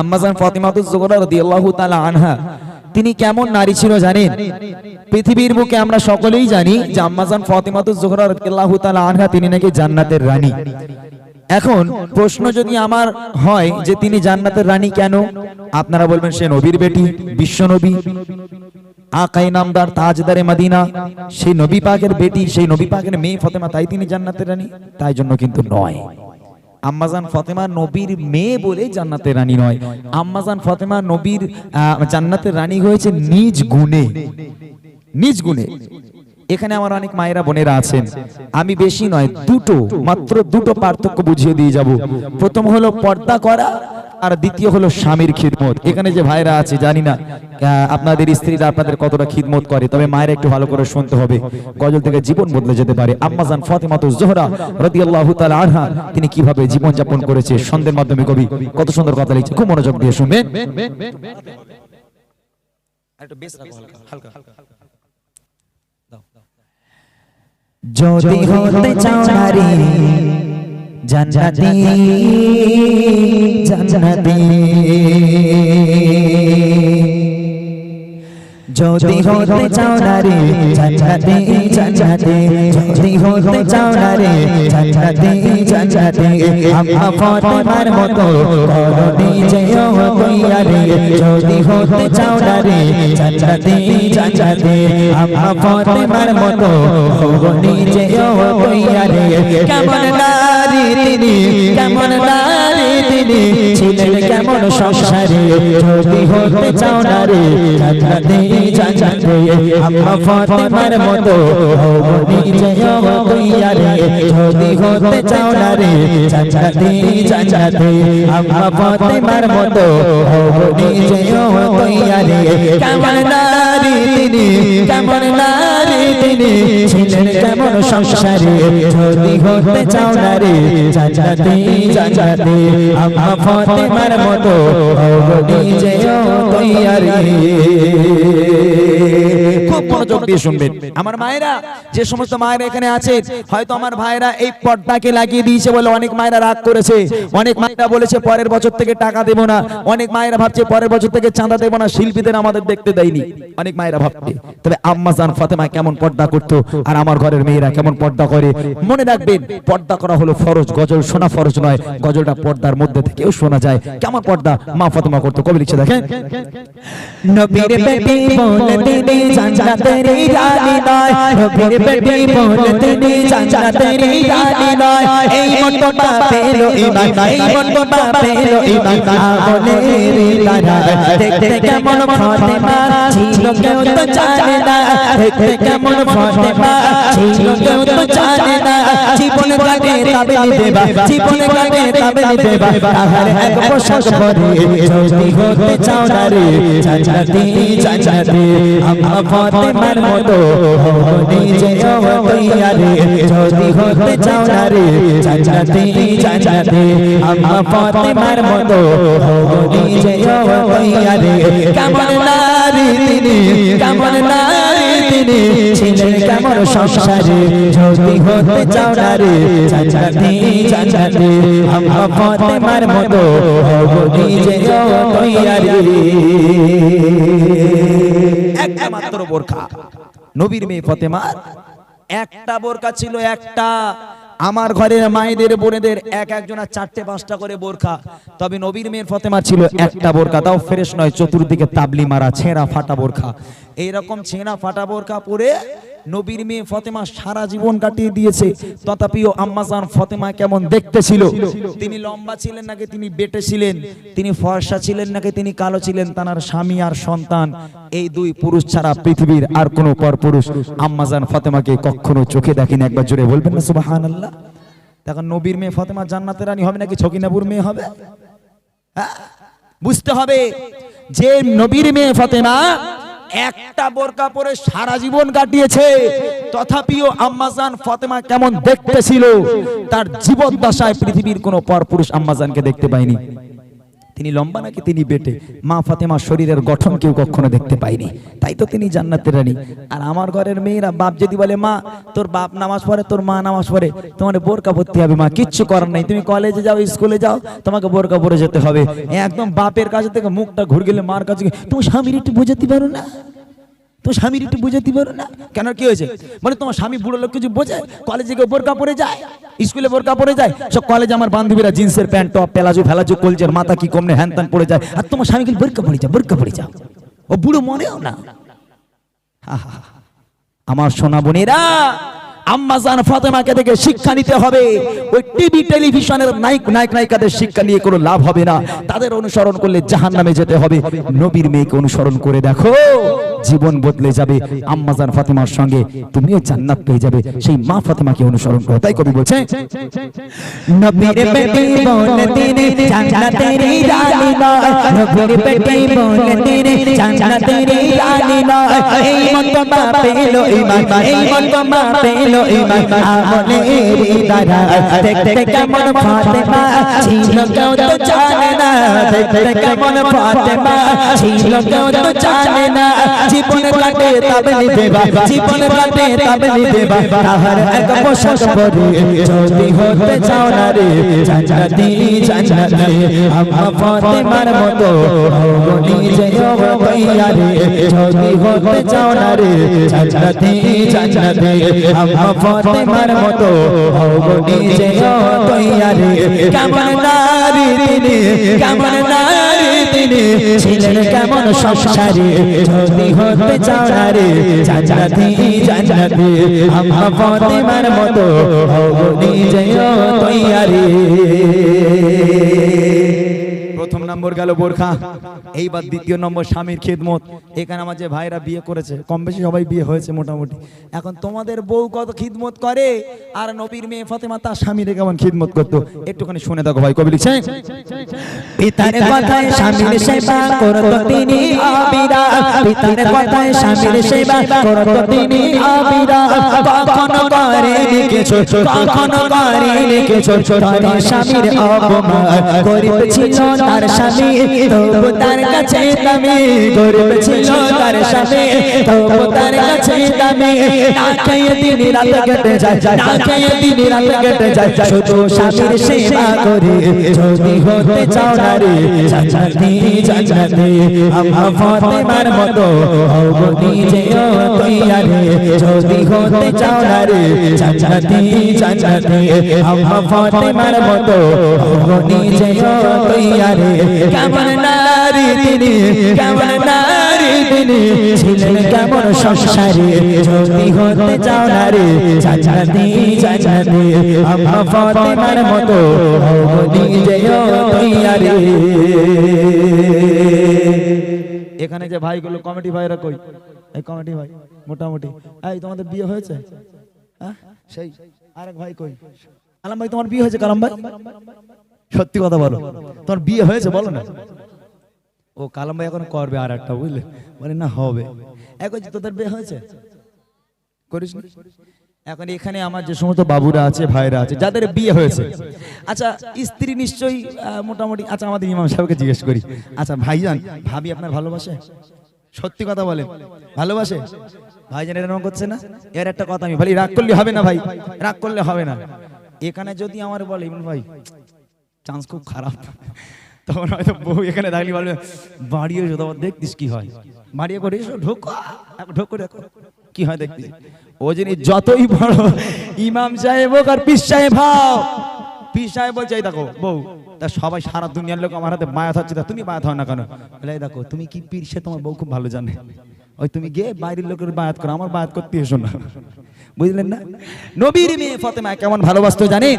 আম্মাজান ফাতিমাতুজ রাদিয়াল্লাহু তাআলা আনহা, তিনি কেমন নারী ছিল জানেন? পৃথিবীর বুকে আমরা সকলেই জানি যে আম্মাজান ফাতিমাতুজ জোহরা রাদিয়াল্লাহু তাআলা আনহা, তিনি নাকি জান্নাতের রানী। এখন প্রশ্ন যদি আমার হয় যে তিনি জান্নাতের রানী কেন? আপনারা বলবেন, সে নবীর বেটি, বিশ্ব নবী। আকাই নামদার তাজদারে মদিনা, সেই নবী পাকের বেটি, সেই নবী পাকের মেয়ে ফতেমা, তাই তিনি জান্নাতের রানী? তাই জন্য কিন্তু নয়। আম্মাজান ফতেমা নবীর মেয়ে বলে জান্নাতের রানী নয়। আম্মাজান ফতেমা নবীর জান্নাতের রানী হয়েছে নিজ গুণে। নিজ গুণে। এখানে আমার অনেক মায়েরা বোনেরা আছেন। আমি বেশি নয় দুটো মাত্র দুটো পার্থক্য বুঝিয়ে দিয়ে যাব। প্রথম হলো পর্দা করা আর দ্বিতীয় হলো স্বামীর খিদমত। এখানে যে ভাইরা আছে জানি না আহ, আপনাদের স্ত্রীরা আপনাদের কতটা খিদমত করে তবে মায়েরা একটু ভালো করে শুনতে হবে। গজল থেকে জীবন বদলে যেতে পারে। আম্মাজান ফাতেমাতুজ জোহরা রাদিয়াল্লাহু তাআলা আনহা তিনি কীভাবে জীবন যাপন করেছে ছন্দের মাধ্যমে কবি কত সুন্দর কথা লিখছে। খুব মনোযোগ দিয়ে শুনবেন। যদি হতে চাও নারী জান্নাতি। জান্নাতি। যদি হতে চাও নারী জান্নাতি জান্নাতি যদি হতে চাও নারী জান্নাতি জান্নাতি আম্মা ফাতেমার মতো করো নিজেও তৈয়ারি যদি হতে চাও নারী জান্নাতি জান্নাতি আম্মা ফাতেমার মতো করো নিজেও তৈয়ারি কেমন নারী তিনি কেমন নারী তিনি ছিলেন কেমন সংসারে? যদি হতে চাও নারী জান্নাতি জান্নাতি। আম্মা ফাতেমার মতো হও নিজেও তৈয়ারি যদি হতে চাও নারী জান্নাতি জান্নাতি। আম্মা ফাতেমার মতো হও নিজেও তৈয়ারি কেমন নারী তিনি, কেমন নারী তিনি ছিলেন কেমন সংসারে? যদি হতে চাও নারী জান্নাতি জান্নাতি। আম্মা ফাতেমার মতো হও নিজেও তৈয়ারি। খুব মনোযোগ দিয়ে শুনবেন আমার মায়েরা যে সমস্ত মায়েরা এখানে আছে হয়তো আমার ভাইরা এই পর্দাকে লাগিয়ে দিয়েছে বলে অনেক মায়েরা রাগ করেছে। অনেক মায়েরা বলেছে পরের বছর থেকে টাকা দেবো না। অনেক মায়েরা ভাবছে পরের বছর থেকে চাঁদা দেবো না। শিল্পীদের আমাদের দেখতে দেয়নি। অনেক মায়েরা ভাবছে তবে আম্মাজান ফাতেমা কেমন পর্দা করতো আর আমার ঘরের মেয়েরা কেমন পর্দা করে? মনে রাখবেন পর্দা করা হলো ফরজ গজল শোনা ফরজ নয়। গজলটা পর্দার মধ্যে থেকেও শোনা যায়। কেমন পর্দা মা ফাতেমা করতো? কবি লিখছে দেখেন। নবীর বলে জান্নাতের রানী নয় নবীর বেটি বলে তিনি জান্নাতের রানী নয় এই মর্তবা পেল ইমান এই মর্তবা পেল ইমান আমলের দ্বারা দেখতে কেমন ফাতেমা ছিল কেউ তো জানে না দেখতে কেমন ফাতেমা ছিল কেউ তো জানে না জীবন কাটে তাবেলি দেবা জীবন কাটে তাবেলি দেবা তাহার এক পোশাক পরে যদি হতে চাও না রে জান্নাতি জান্নাতি আম্মা ফাতেমার মতো হও নিজে তৈয়ারি যদি হতে চাও না রে, জান্নাতি জান্নাতি, আম্মা ফাতেমার মতো হও নিজে তৈয়ারি কেমন নারী তিনি, কেমন নারী তিনি, ছিলেন কেমন সংসারে, যদি হতে চাও না রে, জান্নাতি জান্নাতি, আম্মা ফাতেমার মতো হও নিজে একটা মাত্র বোরখা। নবীর মেয়ে ফতেমার একটা বোরখা ছিল একটা। আমার ঘরের মায়েদের, বোনেদের এক একজনা চারটে পাঁচটা করে বোরখা। তবে নবীর মেয়ের ফতেমা ছিল একটা বোরখা। তাও ফ্রেশ নয়, চতুর্দিকে তাবলি মারা, ছেঁড়া ফাটা বোরখা। এইরকম ছেঁড়া ফাটা বোরখা পরে নবীর মেয়ে ফতেমা সারা জীবন কাটিয়ে দিয়েছে। তথাপিও আম্মাজান ফতেমা কেমন দেখতে ছিল? তিনি লম্বা ছিলেন নাকি তিনি বেটে ছিলেন? তিনি ফর্সা ছিলেন নাকি তিনি কালো ছিলেন? তার স্বামী আর সন্তান। এই দুই পুরুষ ছাড়া পৃথিবীর আর কোনো পর পুরুষ আম্মাজান ফতেমাকে কখনো চোখে দেখেনি। একবার জোরে বলবেন না, সুবহানাল্লাহ। তখন নবীর মেয়ে ফতেমা জান্নাতের রানী হবে নাকি ছকিনাপুর মেয়ে হবে? হ্যাঁ? বুঝতে হবে যে নবীর মেয়ে ফতেমা একটা বোরকা পরে সারা জীবন কাটিয়েছে। তথাপিও আম্মাজান ফতেমা কেমন দেখতেছিল, তার জীবদ্দশায় পৃথিবীর কোনো পরপুরুষ আম্মাজানকে দেখতে পায়নি। তিনি লম্বা নাকি তিনি বেটে? মা ফাতেমার শরীরের গঠন কেউ কখনো দেখতে পাইনি তাই তো তিনি জান্নাতের রানী। আর আমার ঘরের মেয়েরা বাপ যদি বলে, মা, তোর বাপ নামাজ পড়ে, তোর মা নামাজ পড়ে, তোমার বোরকা পরতে হবে, মা, কিচ্ছু করার নাই। তুমি কলেজে যাও স্কুলে যাও, তোমাকে বোরকা পরে যেতে হবে। একদম বাপের কাছে থেকে মুখটা ঘুরে গেলে মার কাছে তুমি স্বামীর একটু বোঝাতে পারো না? তো স্বামীর একটু বোঝাতে পারো না? কেন কি হয়েছে? মানে তোমার স্বামী বুড়ো লোক কিছু বোঝে কলেজে গিয়ে বোরকা পরে যায়? স্কুলে বোরকা পরে যায়? সব কলেজে আমার বান্ধবীরা জিন্সের প্যান্ট টপ পেলাজো ফেলাজো কলজের মাথা কি কমনে হ্যান ত্যান পরে যায়। আর তোমার স্বামী কিন্তু বোরকা পরে যায়, বোরকা পরে যাও ও বুড়ো মনেও না। আমার সোনা বোনেরা আম্মাজান ফাতেমাকে থেকে শিক্ষা নিতে হবে। ওই টিভি টেলিভিশনের নায়ক নায়ক, নায়িকাদের শিক্ষা নিয়ে কোনো লাভ হবে না। তাদের অনুসরণ করলে জাহান নামে যেতে হবে। নবীর মেয়েকে অনুসরণ করে দেখো। জীবন বদলে যাবে। আম্মাজান ফাতেমার সঙ্গে তুমিও জান্নাত পেয়ে যাবে। সেই মা ফাতেমাকে অনুসরণ করো। তাই কবি বলছে নবীর বেটি বলতে রে জান্নাতের রানী নয়। নবীর বেটি বলতে রে জান্নাতের রানী নয়। এই মত পেল ইমান এই মত পেল ইমান আমলের দ্বারা দেখতে কেমন ফাতেমা ছিল কেউ তো জানে না। দেখতে কেমন ফাতেমা ছিল কেউ তো জানে না। জীবন কাটে তাবলি দেবা জীবন কাটে তাবলি দেবা তাহার এক পোশাক পরে, যদি হতে চাও না রে, জান্নাতি জান্নাতি, আম্মা ফাতেমার মতো নিজে ভাইয়া রে যদি হতে চাও না রে, জান্নাতি জান্নাতি, আম্মা ফাতেমার মতো নিজে ভাইয়া রে কেমন নারী তিনি, কেমন নারী তিনি ছিলেন কেমন সংসারে? যদি হতে চাও না রে, জান্নাতি জান্নাতি, আম্মা ফাতেমার মতো হব নিজে তৈয়ারি। প্রথম নম্বর গেল বোরখা। এইবার দ্বিতীয় নম্বর স্বামীর খেদমত। এখানে আমার যে ভাইরা বিয়ে করেছে কম বেশি সবাই বিয়ে হয়েছে মোটামুটি। এখন তোমাদের বউ কত খিদমত করে আর নবীর মেয়ে ফাতেমা তার স্বামীরে কেমন খিদমত করতো? একটুখানি শুনে দেখো ভাই কবি লিখছে? পিতার কথায় স্বামীর সেবা করত তিনি আবিরা। পিতার কথায় স্বামীর সেবা করত তিনি আবিরা। কখনো করেনি কিছু কখনো তার স্বামীর অপমান গরিব ছিল তার স্বামী তবু তার কাছে দামি গরিব ছিল তার স্বামী তবু তার কাছে দামি না খেয়ে দিন রাত কেটে যায় না খেয়ে দিন রাত কেটে যায় শুধু স্বামীর সেবা করে যদি হতে চাও না রে জান্নাতি জান্নাতি আম্মা ফাতেমার মতো হও নিজে তৈয়ারে যদি হতে চাও না রে জান্নাতি জান্নাতি আম্মা ফাতেমার মতো হও নিজে তৈয়ারে কেমন নারী তিনি, কেমন নারী তিনি? কেমন সংসারী? যদি হতে চাও না রে জান্নাতি জান্নাতি। আম্মা ফাতেমার মতো নিজে এখানে যে ভাইগুলো ভাইরা কই? এই কমিটি ভাই, মোটামুটি। এই, তোমাদের বিয়ে হয়েছে? হ্যাঁ? সেই, আরেক ভাই কই? আলম ভাই, তোমার বিয়ে হয়েছে কালাম ভাই? সত্যি কথা বলো। তোমার বিয়ে হয়েছে বলো না। ও কালাম ভাই এখন করবে আর একটা বুঝলে? বলে, না, হবে। এখন তোদের বিয়ে হয়েছে? করিস? এখন এখানে আমার যে সমস্ত বাবুরা আছে, ভাইরা আছে, যাদের বিয়ে হয়েছে। আচ্ছা স্ত্রী নিশ্চয়ই মোটামুটি আচ্ছা আমাদের ইমাম সাহেবকে জিজ্ঞেস করি। আচ্ছা ভাইজান, ভাবি আপনার ভালোবাসে? সত্যি কথা বলে। ভালোবাসে? ভাইজান, এরকম করছে না? এর একটা কথা আমি বলি, রাগ করলে হবে না ভাই। রাগ করলে হবে না। এখানে যদি আমার বলে ইমন ভাই চান্স খুব খারাপ। তখন হয়তো বউ এখানে থাকলে বলবে, বাড়িয়ে এসো তোমার দেখতিস কি হয়? বাড়িয়ে করে এসো, ঢোকো ঢোকো দেখো কি হয় দেখতিস? ও জিনিস যতই বড় ইমাম সাহেব হোক আর পিস সাহেব, হাও। পিস সাহেব বলছে দেখো, বউ, তা সবাই সারা দুনিয়ার লোক আমার হাতে মায়া থাকছে তুমি মায়া থাও না কেন? বলে দেখো, তুমি কি পীর সে তোমার বউ খুব ভালো জানে। ওই তুমি গিয়ে বাইরের লোকের বায়াত করো, আমার বায়াত করতে এসো না। বুঝলেন না? নবীর মেয়ে ফতেমা কেমন ভালোবাসতো জানেন?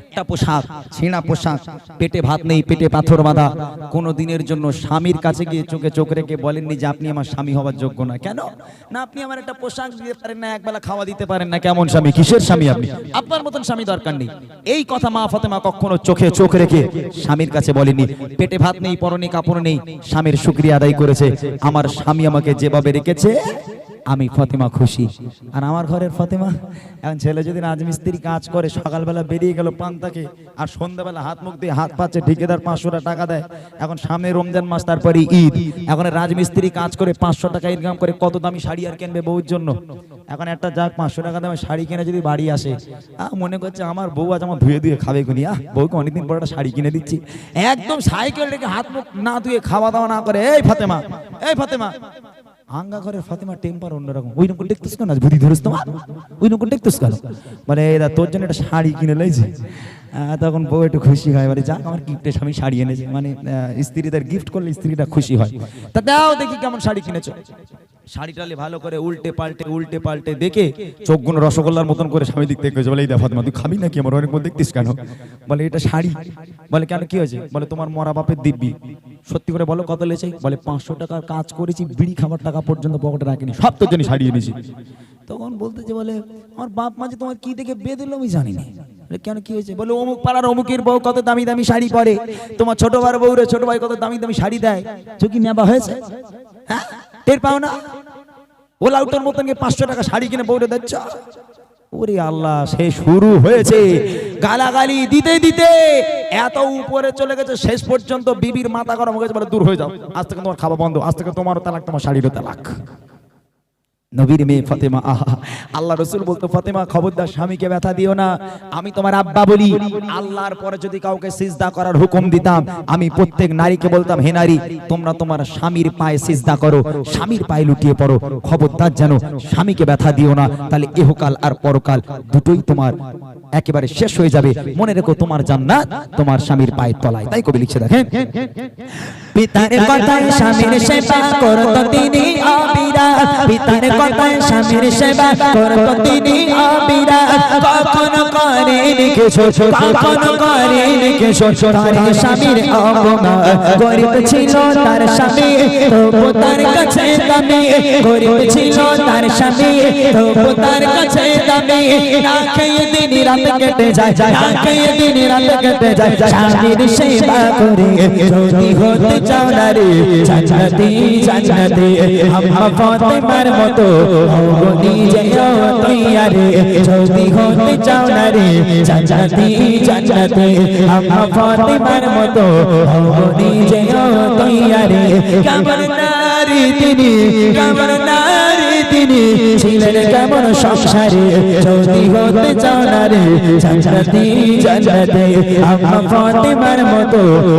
একটা পোশাক, ছেঁড়া পোশাক, পেটে ভাত নেই, পেটে পাথর বাঁধা। কোনো দিনের জন্য স্বামীর কাছে গিয়ে চোখে চোখ রেখে বলেননি যে আপনি আমার স্বামী হওয়ার যোগ্য না। কেন? না, আপনি আমার একটা পোশাক দিতে পারেন না, একবেলা খাওয়া দিতে পারেন না। কেমন স্বামী? কিসের স্বামী আপনি? আপনার মতন স্বামী দরকার নেই। এই কথা মা ফতেমা কখনো চোখে চোখ রেখে স্বামীর কাছে বলেনি পেটে ভাত নেই, পরনে কাপড় নেই, স্বামীর শুক্রিয়া আদায় করেছে। আমার স্বামী আমাকে যেভাবে রেখেছে আমি ফতেমা খুশি। আর আমার ঘরের ফতেমা, এখন ছেলে যদি রাজমিস্ত্রি কাজ করে, সকালবেলা বেরিয়ে গেল পান্তাকে, আর সন্ধ্যাবেলা হাত মুখ দিয়ে হাত পাচ্ছে ঠিকাদার পাঁচশো টাকা দেয়। এখন সামনে রমজান মাস, তারপরে ঈদ। এখন রাজমিস্ত্রি কাজ করে পাঁচশো টাকা ইনকাম করে কত দামি শাড়ি আর কিনবে বউর জন্য? এখন একটা যাক, পাঁচশো টাকা দামে শাড়ি কিনে যদি বাড়ি আসে। মনে করছে আমার বউ আজ আমার ধুয়ে ধুয়ে খাবে কোনি আহ, বউকে অনেকদিন পর একটা শাড়ি কিনে দিচ্ছি। একদম সাইকেল রেখে হাত মুখ না ধুয়ে খাওয়া দাওয়া না করে, এই ফাতেমা এই ফাতেমা আঙ্গা ঘরের ফাতেমা টেম্পার অন্যরকম। ওই রকম দেখতেছ কেন? বুদ্ধি ধরেছ তোমার? ওই রকম দেখতেছ কেন? মানে এরা তোর জন্য একটা শাড়ি কিনে লাইছে। তখন বউ একটু খুশি হয়। বলে, যাক, আমার গিফটে স্বামী শাড়ি এনেছে। মানে স্ত্রীদের গিফট করলে স্ত্রীটা খুশি হয়। তা দাও দেখি কেমন শাড়ি কিনেছো। শাড়িটালে ভালো করে উল্টে পাল্টে উল্টে পাল্টে দেখে চোখগুলো রসগোল্লার মতন করে স্বামী দিক থেকে বলে, এই দেখো ফাতেমা, তুই খাবি নাকি? আমার অনেক দেখতিস কেন? বলে, এটা শাড়ি। বলে, কেন? কি হয়েছে? বলে, তোমার মরা বাপের দিব্যি। সত্যি করে বলো কত লেছে বলে, পাঁচশো টাকার কাজ করেছি, বিড়ি খাবার টাকা পর্যন্ত পকেটে রাখিনি, সব তোর জন্য শাড়ি এনেছি। তখন বলতেছে, বলে, আমার বাপ মা যে তোমার কি দেখে দিল আমি জানি না। কেন? কি হয়েছে? বলে, অমুক পাড়ার অমুকের বউ কত দামি দামি শাড়ি পরে। তোমার ছোট ভাইয়ের বউ রে ছোট ভাই কত দামি দামি শাড়ি দেয়। ঝুঁকি নেবা হয়েছে? হ্যাঁ? টের পাও না? ওলা উটোর মতন পাঁচশো টাকা শাড়ি কিনে বউরে দিচ্ছ ওরে আল্লাহ, সে শুরু হয়েছে। গালাগালি দিতে দিতে এত উপরে চলে গেছে, শেষ পর্যন্ত বিবির মাথা গরম হয়ে গেছে, বলে দূর হয়ে যাও। আজ থেকে তোমার খাওয়া বন্ধ, আজ থেকে তোমারও তালাক, তোমার শাড়িরও তালাক। নবীর মেয়ে ফতেমা, আহা আল্লাহ রসুল বলতো, ফতেমা, খবরদার, স্বামীকে ব্যথা দিও না। আমি তোমার আব্বা বলি। আল্লাহর পরে যদি কাউকে সিজদা করার হুকুম দিতাম, আমি প্রত্যেক নারীকে বলতাম, হে নারী, তোমরা তোমার স্বামীর পায়ে সিজদা করো, স্বামীর পায়ে লুটিয়ে পড়ো। খবরদার যেন স্বামীকে ব্যথা দিও না, তাহলে এহকাল আর পরকাল দুটোই তোমার একেবারে শেষ হয়ে যাবে। মনে রেখো, তোমার জান্নাত তোমার স্বামীর পায়ের তলায়। তাই কবি লিখছে, দেখেন। পিতার কথায় স্বামীর সেবা করত তিনি অবিরা পিতার কথায় স্বামীর সেবা করত তিনি অবিরা কখন করেন কিছু কখন করেন কিছু তার স্বামীর অপমান। গরিব তার স্বামী তার কাছে দামি, গরিব ছিল তার স্বামী, তবু তার কাছে দামি। না খেয়ে দিন রাত কেটে যায়, না খেয়ে দিন রাত কেটে যায়। স্বামীর তিনি নারী তিনি? ছিলেন সংসারে? যদি হতে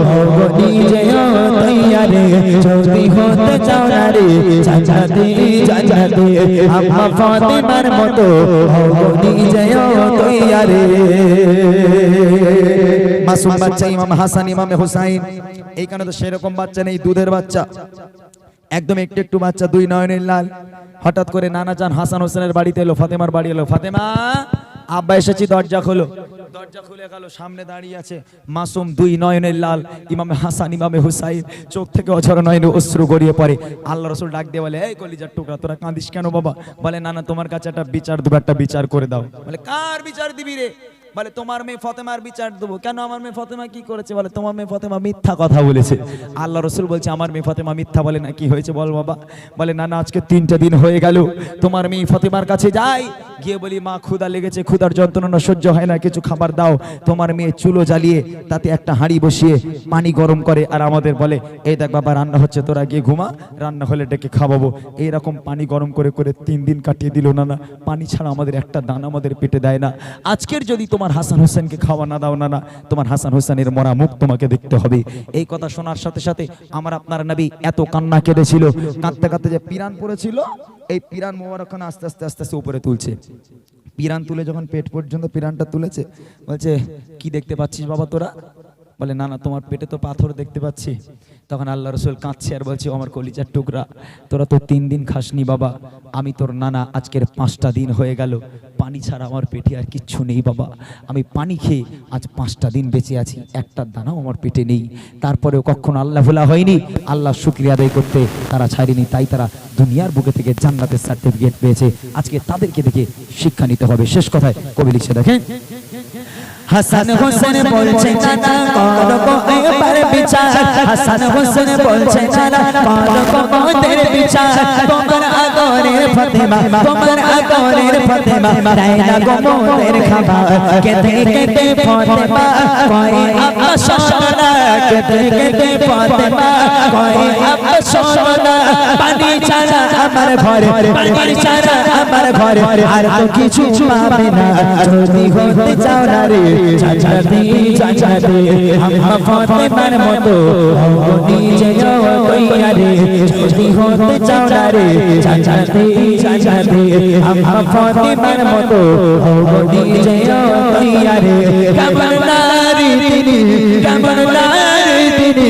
হও নিজে তৈয়ারে। যদি হতে হও নিজে তৈয়ারে। মাসুম বাচ্চা ইমাম হাসান, ইমাম হুসাইন। এইখানে তো সেরকম বাচ্চা নেই, দুধের বাচ্চা। একদম একটু একটু বাচ্চা দুই নয়নের লাল। হঠাৎ করে নানা যান হাসান হোসেনের বাড়িতে এলো, ফাতেমার বাড়ি এলো। ফাতেমা, আব্বা এসেছি, দরজা খোলো। দরজা খুলে গেল, সামনে দাঁড়িয়ে আছে মাসুম দুই নয়নের লাল। ইমামে হাসান, ইমামে হুসাইন, চোখ থেকে অঝর নয়নে অশ্রু গড়িয়ে পড়ে। আল্লাহ রসুল ডাক দিয়ে বলে, এই কলিজার টুকরা, তোরা কাঁদিস কেন বাবা? বলে না না তোমার কাছে একটা বিচার দেবো একটা বিচার করে দাও। বলে, কার বিচার দিবি রে? বলে, তোমার মেয়ে ফতেমার বিচার দেবো। কেন আমার মেয়ে ফতেমা কি করেছে বলে? তোমার মেয়ে ফতেমা মিথ্যা কথা বলেছে। আল্লাহ রসুল বলছে, আমার মেয়ে ফতেমা মিথ্যা বলে না, কি হয়েছে বল বাবা? বলে, না না, আজকে তিনটা দিন হয়ে গেল। তোমার মেয়ে ফতেমার কাছে যাই। গিয়ে বলি, মা ক্ষুদা লেগেছে ক্ষুদার যন্ত্রণা সহ্য হয় না, কিছু খাবার দাও। তোমার মেয়ে চুলো জ্বালিয়ে তাতে একটা হাঁড়ি বসিয়ে পানি গরম করে আর আমাদের বলে, এই দেখ বাবা, রান্না হচ্ছে, তোরা গিয়ে ঘুমা, রান্না হলে ডেকে খাওয়াবো। এইরকম পানি গরম করে করে তিন দিন কাটিয়ে দিল, না না, পানি ছাড়া আমাদের একটা দান আমাদের পেটে দেয় না। আজকের যদি তোমার হাসান হোসেনকে খাওয়া না দাও, না না, তোমার হাসান হোসেনের মরা মুখ তোমাকে দেখতে হবে। এই কথা শোনার সাথে সাথে আমার আপনার নবী এত কান্না কেঁদেছিল, কাঁদতে কাঁদতে যে পিরান পড়েছিল, এই পিরান মোবারকখানা আস্তে আস্তে আস্তে আস্তে উপরে তুলছে। পিরান তুলে যখন পেট পর্যন্ত পিরানটা তুলেছে, বলছে, কি দেখতে পাচ্ছিস বাবা তোরা? বলে, না না, তোমার পেটে তো পাথর দেখতে পাচ্ছি। তখন আল্লাহ রসুল কাঁদছে আর বলছে আমার কলিজার টুকরা, তোরা তো তিন দিন খাসনি বাবা। আমি তোর নানা আজকের পাঁচটা দিন হয়ে গেল। পানি ছাড়া আমার পেটে আর কিচ্ছু নেই বাবা। আমি পানি খেয়ে আজ পাঁচটা দিন বেঁচে আছি। একটা দানাও আমার পেটে নেই। তারপরেও কখনো আল্লাহ ভোলা হয়নি। আল্লাহ শুক্রিয়া আদায় করতে তারা ছাড়েনি। তাই তারা দুনিয়ার বুকে থেকে জান্নাতের সার্টিফিকেট পেয়েছে। আজকে তাদেরকে দেখে শিক্ষা নিতে হবে। শেষ কথায় কবি লিখছে দেখেন হাসান হোসেন বলছে নানা করব এবার বিচার। হাসান হোসেন বলছে নানা করব মোদের বিচার। তোমার আগরের ফতেমা, তোমার আগরের ফতেমা দেয় গো মোদের খাবার। কেটে কেটে ফতেমা, কয় আব্বা সোনা কেটে কেটে ফতেমা, কয় পানি ছাড়া আমার ঘরে পানি ছাড়া আমার ঘরে আর তো কিছু পাবে না যদি হতে চাও না রে চাচাতে চাচাতে আম্মা ফতেমার মতো হও নিজে কইয়া রে যদি হতে চাও না রে চাচাতে চাচাতে আম্মা ফতেমার মতো হও নিজে কইয়া রে কেমন নারী তিনি কেমন নারী তিনি।